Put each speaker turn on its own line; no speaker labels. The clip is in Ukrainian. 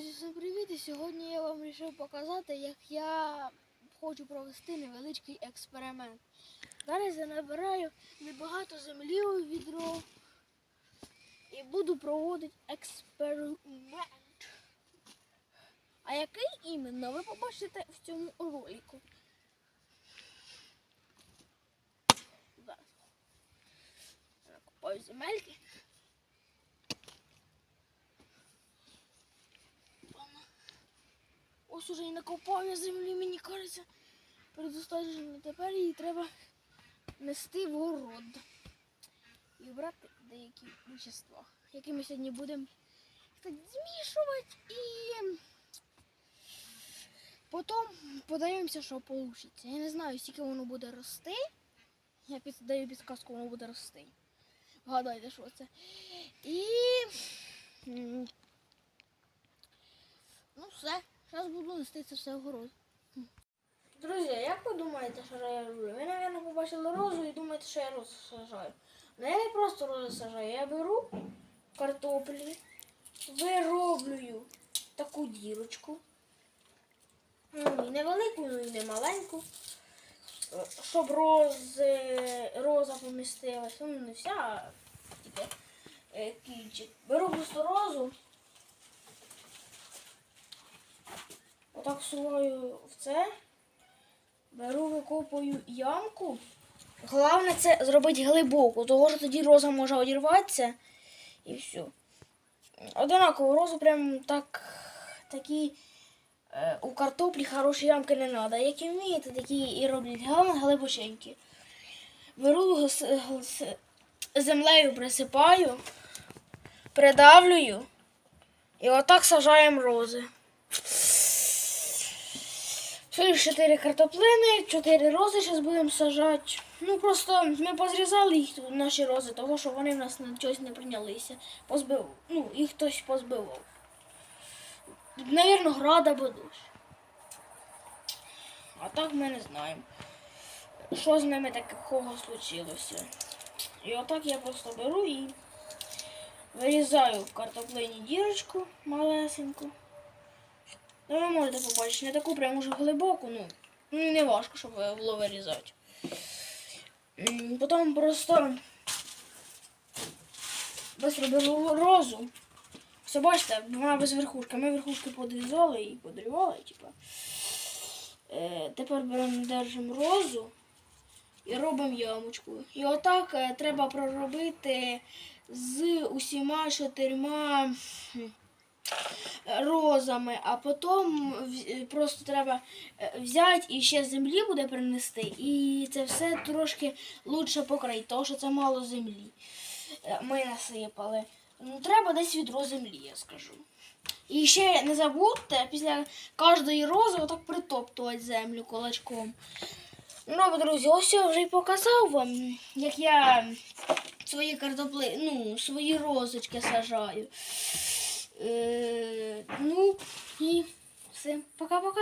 Друзі, всім привіт! І сьогодні я вам вирішив показати, як я хочу провести невеличкий експеримент. Зараз я набираю небагато землі у відро і буду проводити експеримент. А який іменно ви побачите в цьому ролику. Зараз. Я земельки. Ось уже і накопав я землі, мені кажеться, предостаточно. Тепер її треба нести в город і брати деякі вещества, які ми сьогодні будемо змішувати і потім подивимося, що вийде. Я не знаю, скільки воно буде рости. Я піддаю підказку, воно буде рости. Вгадайте, що це. І. Ну все, зараз буду це все в город. Друзі, як ви думаєте, що я роблю? Ви, мабуть, побачили розу і думаєте, що я розу сажаю. Ну я не просто розу сажаю, я беру картоплі, вироблюю таку дірочку. Ну, і невелику, ну і не маленьку. Щоб роз, е, роза помістилась. Ну, не вся, а тільки е, кінчик. Беру просто розу. Отак всуваю в це. Беру, викопую ямку. Головне це зробити глибоку, тому що тоді роза може одірватися і все. Одинаково розу прям так такі е, у картоплі хороші ямки не треба. Які вмієте, такі і роблять. Головне глибоченькі. Беру землею присипаю, придавлюю і отак сажаємо рози. Ще 4 картоплини, 4 рози зараз будемо сажати. Ну просто ми позрізали їх наші рози, тому що вони в нас на щось не прийнялися. Позбив, ну, їх хтось позбивав. Навірно, град або дощ. А так ми не знаємо, що з ними такого случилося. І отак я просто беру і вирізаю в картоплині дірочку малесеньку. Ну, ви можете побачити, не таку прям уже глибоку, ну, ну не важко, щоб було вирізати. Потім просто беру розу. Все бачите, вона без верхушки. Ми верхушки подрізали і подрівали, типа. Е, тепер беремо держимо розу і робимо ямочку. І отак е, треба проробити з усіма чотирма. Розами, а потім просто треба е, взяти і ще землі буде принести, і це все трошки лучше покрити, тому що це мало землі. Е, Ми насипали. Ну, треба десь відро землі, я скажу. І ще не забудьте після кожної рози отак притоптувати землю кулачком. Ну, друзі, ось я вже й показав вам, як я свої картопли, ну, свої розочки сажаю. Е, ну і все. Пока-пока.